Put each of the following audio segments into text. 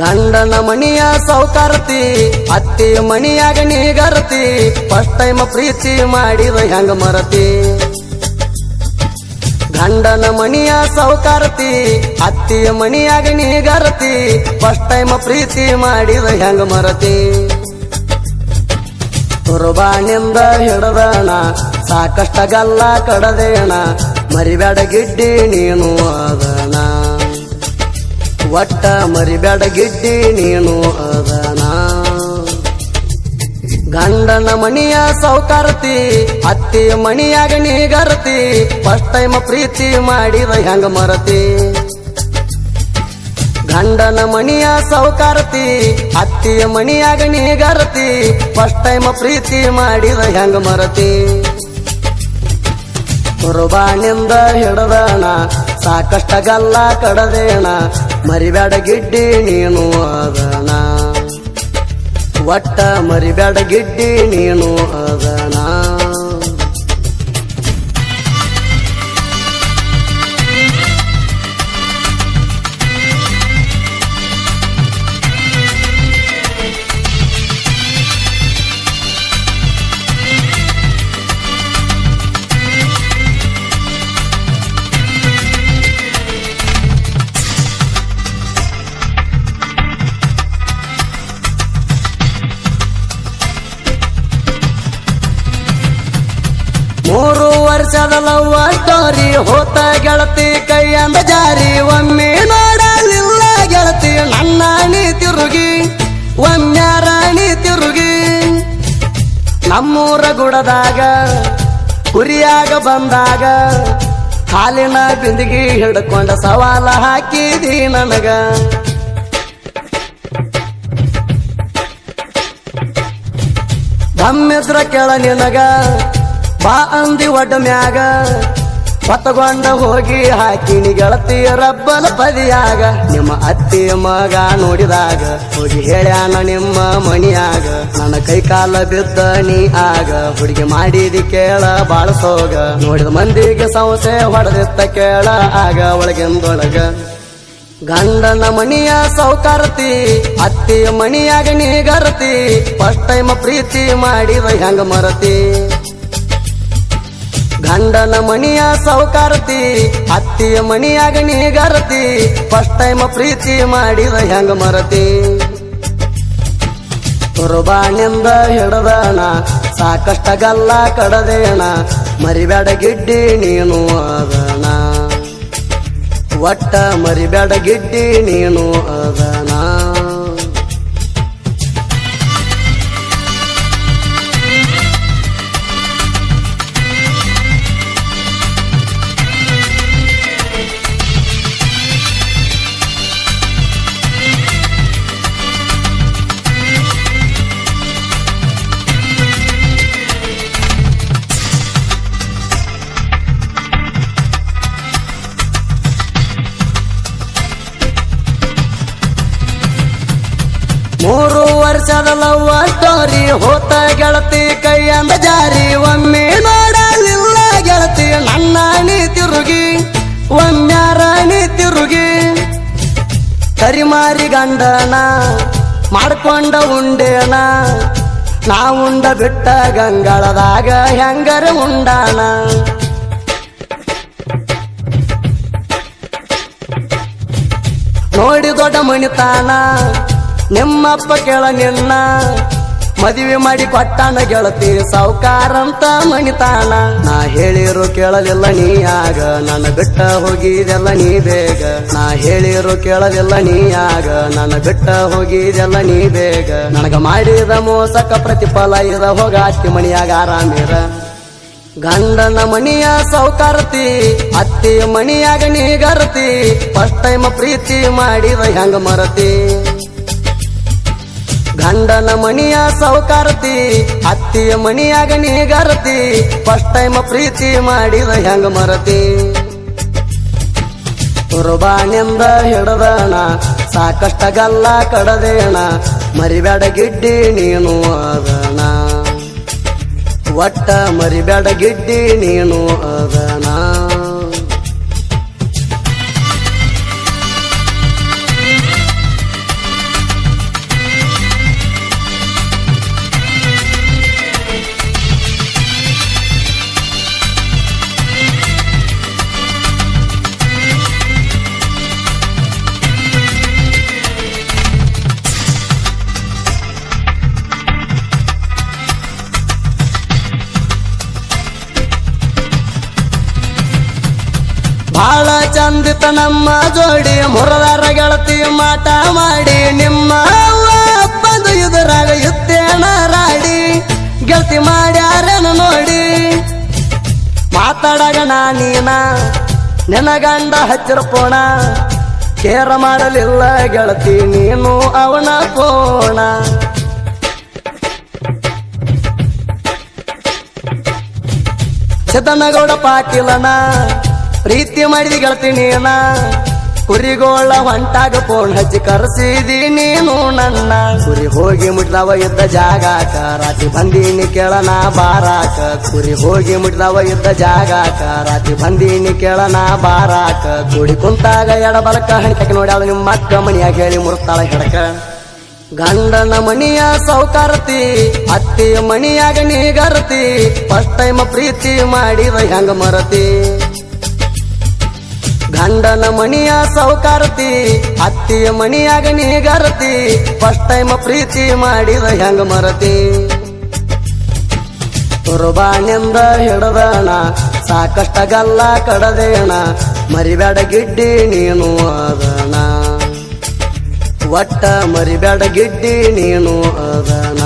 ಗಂಡನ ಮಣಿಯ ಸೌಕಾರತಿ ಅತ್ತಿ ಮಣಿಯಾಗ ನೀಗರತಿ first time ಪ್ರೀತಿ ಮಾಡಿದ ಹೆಂಗ ಮರತಿ? ಗಂಡನ ಮಣಿಯ ಸೌಕರ್ತಿ ಅತ್ತಿ ಮಣಿಯಾಗ ನೀಗರತಿ ಫಸ್ಟ್ ಟೈಮ್ ಪ್ರೀತಿ ಮಾಡಿದ ಹೆಂಗ ಮರತಿ? ತುರುಬಾಣಿಂದ ಹಿಡದಣ ಸಾಕಷ್ಟ ಗಲ್ಲ ಕಡದೇಣ ಮರಿಬೇಡ ಗಿಡ್ಡಿ ನೀನು ಅದಣ ಒಟ್ಟ ಮರಿಬೇಡ ಗಿಡ್ಡಿ ನೀನು ಅದನ. ಗಂಡನ ಮಣಿಯ ಸೌಕಾರತಿ ಅತ್ತಿ ಮಣಿಯಾಗ ನೀಗರತಿ ಫಸ್ಟ್ ಟೈಮ್ ಪ್ರೀತಿ ಮಾಡಿದ ಹೆಂಗ ಮರತಿ. ಗಂಡನ ಮಣಿಯ ಸೌಕಾರತಿ ಅತ್ತಿಯ ಮಣಿಯಾಗ ನೀಗರತಿ ಫಸ್ಟ್ ಟೈಮ್ ಪ್ರೀತಿ ಮಾಡಿದ ಹೆಂಗ ಮರತಿ. ಕುರುಬಾಣಿಂದ ಹಿಡದಣ ಸಾಕಷ್ಟ ಗಲ್ಲ ಕಡದೇಣ ಮರಿಬೇಡ ಗಿಡ್ಡಿ ನೀನು ಅದಣ ಒಟ್ಟ ಮರಿಬೇಡ ಗಿಡ್ಡಿ ನೀನು ಅದಣ ಲವ್ವ ಸ್ಟೋರಿ ಹೋತ ಗೆಳತಿ ಕೈಯಂದ ಜಾರಿ. ಒಮ್ಮೆ ನೋಡಲಿಲ್ಲ ಗೆಳತಿ, ನನ್ನ ನೀ ತಿರುಗಿ ರಾಣಿ ತಿರುಗಿ. ನಮ್ಮೂರ ಗುಡದಾಗ, ಕುರಿಯಾಗ ಬಂದಾಗ, ಹಾಲಿನ ಬಿಂದಿಗೆ ಹಿಡ್ಕೊಂಡ ಸವಾಲ ಹಾಕಿದಿ ನನಗ. ದಮ್ಮಿದ್ರ ಕೆಳ ನಿನಗ ಬಾ ಅಂದಿ ಒಡ್ಡ ಮ್ಯಾಗ, ಹೊತ್ತಗೊಂಡ ಹೋಗಿ ಹಾಕಿನಿ ಗೆಳತಿ ರಬ್ಬಲ ಪದಿಯಾಗ ನಿಮ್ಮ ಅತ್ತಿ ಮಗ ನೋಡಿದಾಗ, ಹೋಗಿ ಹೇಳ್ಯಾನ ನಿಮ್ಮ ಮಣಿಯಾಗ. ನನ್ನ ಕೈ ಕಾಲ ಬಿದ್ದ ನೀ ಆಗ, ಹುಡುಗಿ ಮಾಡಿದಿ ಕೇಳ ಬಾಳಸೋಗ ನೋಡಿದ ಮಂದಿಗೆ ಸಂಸೆ ಹೊಡೆದಿತ್ತ ಕೇಳ ಆಗ, ಒಳಗೆಂದೊಳಗ ಗಂಡನ ಮಣಿಯ ಸೌಕಾರತಿ, ಅತ್ತಿಯ ಮಣಿಯಾಗ ನೀಗರತಿ ಫಸ್ಟ್ ಟೈಮ್ ಪ್ರೀತಿ ಮಾಡಿದ ಹೆಂಗ ಮರತಿ? ಗಂಡನ ಮಣಿಯ ಸೌಕಾರತಿ, ಅತ್ತಿಯ ಮಣಿಯಾಗ ನೀಗರತಿ ಫಸ್ಟ್ ಟೈಮ್ ಪ್ರೀತಿ ಮಾಡಿದ ಹೆಂಗ ಮರತಿ? ತುರುಬಾಣಿಂದ ಹಿಡದಣ ಸಾಕಷ್ಟಗಲ್ಲ ಕಡದೇಣ ಮರಿಬೇಡ ಗಿಡ್ಡಿ ನೀನು ಅದಣ ಒಟ್ಟ ಮರಿಬೇಡ ಗಿಡ್ಡಿ ನೀನು ಅದಣ ಲವ್ವ ಹೋತ ಗೆಳತಿ, ಕೈಯಂದ ಜಾರಿ, ಒಮ್ಮೆ ನೋಡಲಿಲ್ಲ ಗೆಳತಿ, ನನ್ನ ನೀ ತಿರುಗಿ ಒಮ್ಮ್ಯಾರಾಣಿ ತಿರುಗಿ. ಕರಿಮಾರಿ ಗಂಡನ, ಮಾಡ್ಕೊಂಡ ಉಂಡೇನ, ನಾ ಉಂಡ ಬಿಟ್ಟ ಗಂಗಳದಾಗ ಹೆಂಗರ ಉಂಡಾನ? ನೋಡಿ ದೊಡ್ಡ ಮಣಿತಾನ, ನಿಮ್ಮಪ್ಪ ಕೇಳ ನಿನ್ನ ಮದುವೆ ಮಾಡಿ ಕೊಟ್ಟಾನ ಗೆಳತಿ, ಸಾವುಕಾರಂತ ಮಣಿತಾನ ನಾ ಹೇಳಿರು ಕೇಳಲಿಲ್ಲ ನೀ ಆಗ, ನನ್ನ ಬಿಟ್ಟ ಹೋಗಿದೆಲ್ಲ ನೀ ಬೇಗ. ನಾ ಹೇಳಿರು ಕೇಳಲಿಲ್ಲ ನೀ ಆಗ, ನನ್ನ ಬಿಟ್ಟ ಹೋಗಿದೆಲ್ಲ ನೀ ಬೇಗ. ನನಗ ಮಾಡಿದ ಮೋಸಕ ಪ್ರತಿಫಲ ಇದ ಹೋಗ ಅತ್ತಿ ಮಣಿಯಾಗ ಆರಾಮಿರ ಗಂಡನ ಮಣಿಯ ಸೌಕಾರತಿ ಅತ್ತಿ ಮಣಿಯಾಗ ನೀಗರತಿ ಫಸ್ಟ್ ಟೈಮ್ ಪ್ರೀತಿ ಮಾಡಿದ ಹೆಂಗ ಮರತಿ? ಗಂಡನ ಮಣಿಯ ಸೌಕಾರತಿ ಅತ್ತಿಯ ಮಣಿಯಾಗ ನೀಗಾರತಿ ಫಸ್ಟ್ ಟೈಮ್ ಪ್ರೀತಿ ಮಾಡಿದ ಹೆಂಗ ಮರತಿ? ತುರುಬಾಣಿಂದ ಹಿಡದಣ ಸಾಕಷ್ಟ ಗಲ್ಲ ಕಡದೇಣ ಮರಿಬೇಡ ಗಿಡ್ಡಿ ನೀನು ಅದಣ ಒಟ್ಟ ಮರಿಬೇಡ ಗಿಡ್ಡಿ ನೀನು ಅದಣ ನಮ್ಮ ಜೋಡಿ ಮುರದಾರ ಗೆಳತಿ ಮಾಟ ಮಾಡಿ. ನಿಮ್ಮ ಬಂದು ಇದರಾಗ ಯುತ್ತೇನಾರಾಡಿ ರಾಡಿ. ಗೆಳತಿ ಮಾಡ್ಯಾರೇನು ನೋಡಿ. ಮಾತಾಡಗ ನೀನ, ನಿನ್ನ ಗಂಡ ಹಚ್ಚಿರ ಪೋಣ ಕೇರ ಮಾಡಲಿಲ್ಲ ಗೆಳತಿ ನೀನು ಅವನ ಪೋಣ ಚದನಗೌಡ ಪಾಟೀಲನ ಪ್ರೀತಿ ಮಾಡಿದ ಗೆಳತಿ ನೀನ. ಕುರಿಗೋಳ ಹೊಂಟಾಗ ಫೋನ್ ಹಚ್ಚಿ ಕರೆಸಿದಿ ನೀನು ನನ್ನ. ಕುರಿ ಹೋಗಿ ಮುಟ್ದವ ಇದ್ದ ಜಾಗಾಕ ರಾತ್ರಿ ಬಂದೀನಿ ಕೇಳನ ಬಾರಾಕ. ಕುರಿ ಹೋಗಿ ಮುಟ್ದವ ಇದ್ದ ಜಾಗಾಕ ರಾತ್ರಿ ಬಂದೀನಿ ಕೇಳನ ಬಾರಾಕ. ಕುಡಿ ಕುಂತಾಗ ಎಡಬಲಕ ಹಣಿತಕ್ಕೆ ನೋಡಿ ಅವಳು ನಿಮ್ಮ ಅಕ್ಕ ಮಣಿಯಾಗ ಹೇಳಿ ಮುರುತ್ತಾಳ ಹೆಡಕ ಗಂಡನ ಮಣಿಯ ಸೌಕಾರತಿ, ಅತ್ತೆ ಮಣಿಯಾಗ ನೀಗರತಿ ಫಸ್ಟ್ ಟೈಮ್ ಪ್ರೀತಿ ಮಾಡಿದ ಹೆಂಗ ಮರತಿ? ಗಂಡನ ಮಣಿಯ ಸೌಕಾರತಿ ಅತ್ತಿಯ ಮಣಿಯಾಗ ನೀಗರತಿ ಫಸ್ಟ್ ಟೈಮ್ ಪ್ರೀತಿ ಮಾಡಿದ ಹೆಂಗ ಮರತಿ. ಕುರುಬಾನಿಂದ ಹಿಡದಣ ಸಾಕಷ್ಟ ಗಲ್ಲ ಕಡದೇಣ ಮರಿಬೇಡ ಗಿಡ್ಡಿ ನೀನು ಅದಣ ಒಟ್ಟ ಮರಿಬೇಡ ಗಿಡ್ಡಿ ನೀನು ಅದನ.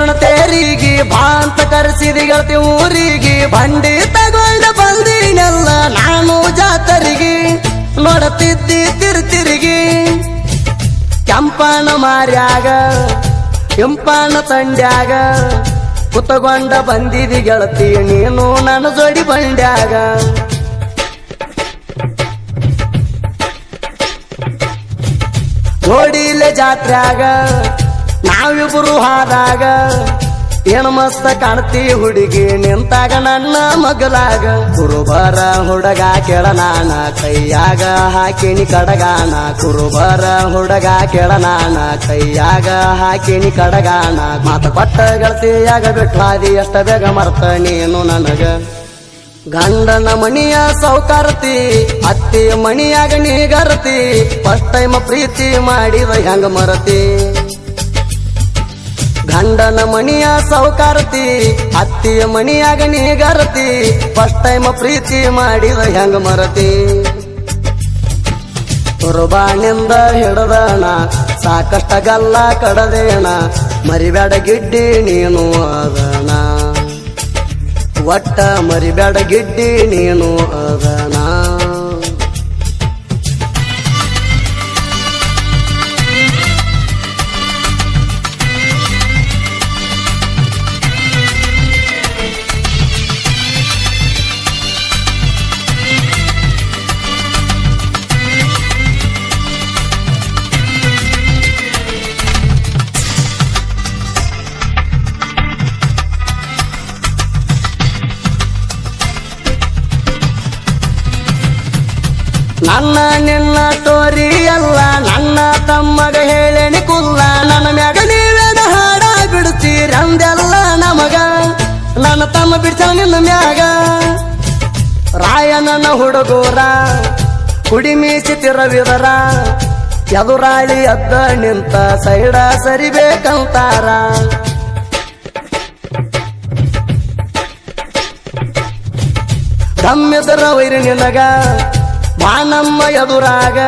ಅಮರೇಶ್ವರನ ತೇರಿಗೆ, ಭಾಂತ ಕರೆಸಿದಿ ಗೆಳತಿ ಊರಿಗೆ. ಬಂಡಿ ತಗೊಂಡ ಬಂದಿನೆಲ್ಲ ನಾನು ಜಾತರಿಗೆ ನೋಡತಿದ್ದಿ ತಿರುತಿರುಗಿ. ಕೆಂಪನ ಮಾರ್ಯಾಗ ಕೆಂಪನ ತಂಡ್ಯಾಗ, ಕುತಗೊಂಡ ಬಂದಿದಿ ಗೆಳತಿ, ನೀನು ನನ್ನ ಜೋಡಿ ಬಂಡ್ಯಾಗ. ನೋಡಿಲೆ ಜಾತ್ರ್ಯಾಗ ನಾವಿಬ್ರು ಹಾದಾಗ ಏನ್ ಮಸ್ತ ಕಾಣ್ತಿ ಹುಡುಗಿ ನಿಂತಾಗ ನನ್ನ ಮಗಲಾಗ. ಕುರುಬರ ಹುಡುಗ ಕೆಳನಾನ, ಕೈಯಾಗ ಹಾಕಿನಿ ಕಡಗಾನ. ಕುರುಬರ ಹುಡುಗ ಕೆಳನಾನ, ಕೈಯಾಗ ಹಾಕಿನಿ ಕಡಗಾನ. ಮಾತ ಕೊಟ್ಟ ಗೆಳತಿಯಾಗ ಬಿಟ್ಟಾದಿ ಎಷ್ಟ ಬೇಗ ಮರ್ತ ನೀನು ನನಗ. ಗಂಡನ ಮಣಿಯ ಸೌಕಾರತಿ, ಅತ್ತಿ ಮಣಿಯಾಗ ನೀಗರತಿ ಫಸ್ಟ್ ಟೈಮ್ ಪ್ರೀತಿ ಮಾಡಿದ ಹೆಂಗ ಮರತಿ? ಗಂಡನ ಮಣಿಯ ಸೌಕಾರತಿ ಅತ್ತಿಯ ಮಣಿಯಾಗ ನೀಗರತಿ ಫಸ್ಟ್ ಟೈಮ್ ಪ್ರೀತಿ ಮಾಡಿದ ಹೆಂಗ ಮರತಿ? ಕುರುಬಾಣಿಂದ ಹಿಡದಣ, ಸಾಕಷ್ಟ ಗಲ್ಲ ಕಡದೇಣ ಮರಿಬೇಡ ಗಿಡ್ಡಿ ನೀನು ಅದಣ. ಒಟ್ಟ ಮರಿಬೇಡ ಗಿಡ್ಡಿ ನೀನು ಅದಣ. ತಮ್ಮ ಬಿಡ್ತಾವ ನಿನ್ನ ಮ್ಯಾಗ. ರಾಯನನ ಹುಡುಗೋರ, ಕುಡಿ ಮೀಸಿ ತಿರವಿದರ. ಎದುರಾಳಿ ಅದ್ದ ನಿಂತ ಸೈಡ ಸರಿಬೇಕಂತಾರ. ದಮ್ಮಿದರ ವೈರಿ ನಿನಗ, ಮಾನಮ್ಮ ಎದುರಾಗ.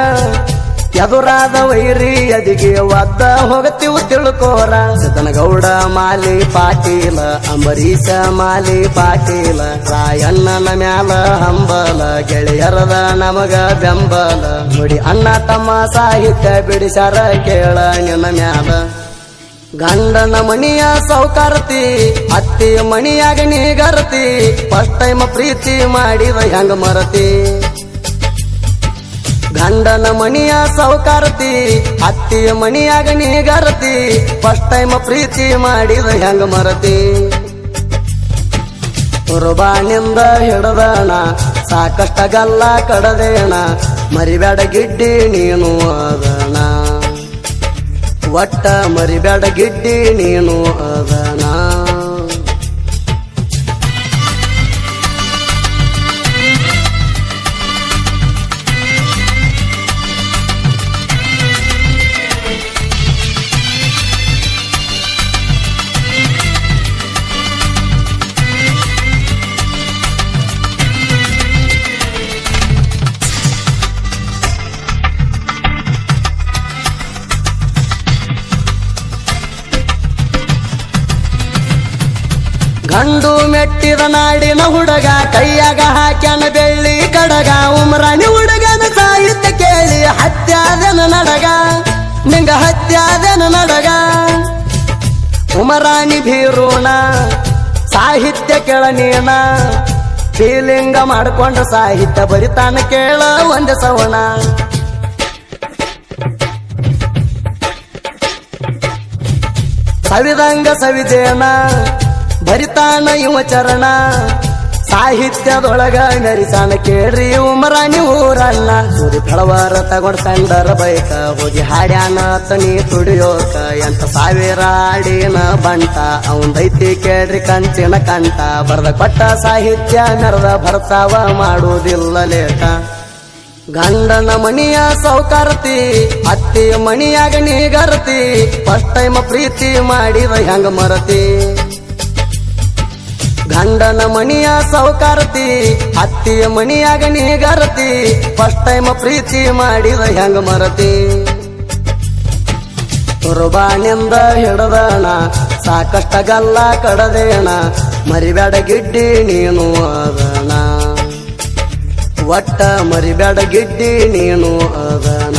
ಎದುರಾದ ವೈರಿ ಅದಿಗೆ ಒದ್ದ ಹೋಗತಿವು ತಿಳ್ಕೋರ ಸದನಗೌಡ ಮಾಲಿ ಪಾಟೀಲ ಅಂಬರೀಶ ಮಾಲಿ ಪಾಟೀಲ, ರಾಯಣ್ಣನ ಮ್ಯಾಲ ಹಂಬಲ, ಗೆಳೆಯರದ ನಮಗ ಬೆಂಬಲ. ನೋಡಿ ಅಣ್ಣ ತಮ್ಮ ಸಾಹಿತ್ಯ ಬಿಡಿಸ್ಯಾರ ಕೇಳ ನಿನ್ನ ಮ್ಯಾಲ. ಗಂಡನ ಮಣಿಯ ಸೌಕಾರತಿ ಅತ್ತಿ ಮಣಿಯಾಗ ನೀಗರತಿ ಫಸ್ಟ್ ಟೈಮ್ ಪ್ರೀತಿ ಮಾಡಿದ ಹೆಂಗ ಮರತಿ. ಗಂಡನ ಮಣಿಯ ಸೌಕಾರತಿ ಅತ್ತಿಯ ಮಣಿಯಾಗ ನೀಗರತಿ ಫಸ್ಟ್ ಟೈಮ್ ಪ್ರೀತಿ ಮಾಡಿದ ಹೆಂಗ ಮರತಿ. ಕುರ್ಬಾನಿಂದ ಹಿಡದಣ, ಸಾಕಷ್ಟಗಲ್ಲ ಕಡದೇಣ ಮರಿಬೇಡ ಗಿಡ್ಡಿ ನೀನು ಅದಣ. ಒಟ್ಟ ಮರಿಬೇಡ ಗಿಡ್ಡಿ ನೀನು ಅದಣ. ಗಂಡು ಮೆಟ್ಟಿದ ನಾಡಿನ ಹುಡುಗ, ಕೈಯಾಗ ಹಾಕ್ಯಾನ ಬೆಳ್ಳಿ ಕಡಗ, ಉಮ್ರಾಣಿ ಹುಡುಗನ ಸಾಹಿತ್ಯ ಕೇಳಿ ಹತ್ಯಾದನ ನಡಗ, ನಿಂಗ ಹತ್ಯಾದನ ನಡಗ. ಉಮರಾಣಿ ಭೀರೋಣ ಸಾಹಿತ್ಯ ಕೇಳ ನೀನ, ಫೀಲಿಂಗ ಮಾಡ್ಕೊಂಡ ಸಾಹಿತ್ಯ ಬರಿತಾನ ಕೇಳ ಒಂದ ಸವಣ. ಸವಿದಂಗ ಸವಿದೇನ ಭರಿತಾನ ಇವ ಚರಣ. ಸಾಹಿತ್ಯದೊಳಗ ನರಿಸಾನ ಕೇಳ್ರಿ ಉಮರಾಣಿ ಊರಣ್ಣ ಸುರಿ ಫಳವಾರ ತಗೊಂಡ್ ಕಂಡರ ಬೈಕ, ಹೋಗಿ ಹಾಡ್ಯಾನ ತನಿ ತುಡಿಯೋಕ. ಎಂತ ಸಾವಿರ ಹಾಡಿನ ಬಂಟ, ಅವಂದೈತಿ ಕೇಳ್ರಿ ಕಂಚಿನ ಕಂಟ ಬರದ ಕೊಟ್ಟ ಸಾಹಿತ್ಯ ನರದ ಭರ್ತಾವ ಮಾಡುವುದಿಲ್ಲ ಲೇಟ ಗಂಡನ ಮಣಿಯ ಸೌಕಾರತಿ ಅತ್ತಿ ಮಣಿಯಾಗ ನೀಗರತಿ ಫಸ್ಟ್ ಟೈಮ್ ಪ್ರೀತಿ ಮಾಡಿದ ಹೆಂಗ ಮರತಿ. ಗಂಡನ ಮಣಿಯ ಸೌಕಾರತಿ, ಅತ್ತಿಯ ಮಣಿಯಾಗ ನೀಗಾರತಿ ಫಸ್ಟ್ ಟೈಮ್ ಪ್ರೀತಿ ಮಾಡಿದ ಹೆಂಗ ಮರತಿ. ಕುರ್ಬಾನಿಂದ ಹಿಡದಣ, ಸಾಕಷ್ಟ ಗಲ್ಲ ಕಡದೇಣ ಮರಿಬೇಡ ಗಿಡ್ಡಿ ನೀನು ಅದಣ. ಒಟ್ಟ ಮರಿಬೇಡ ಗಿಡ್ಡಿ ನೀನು ಅದಣ.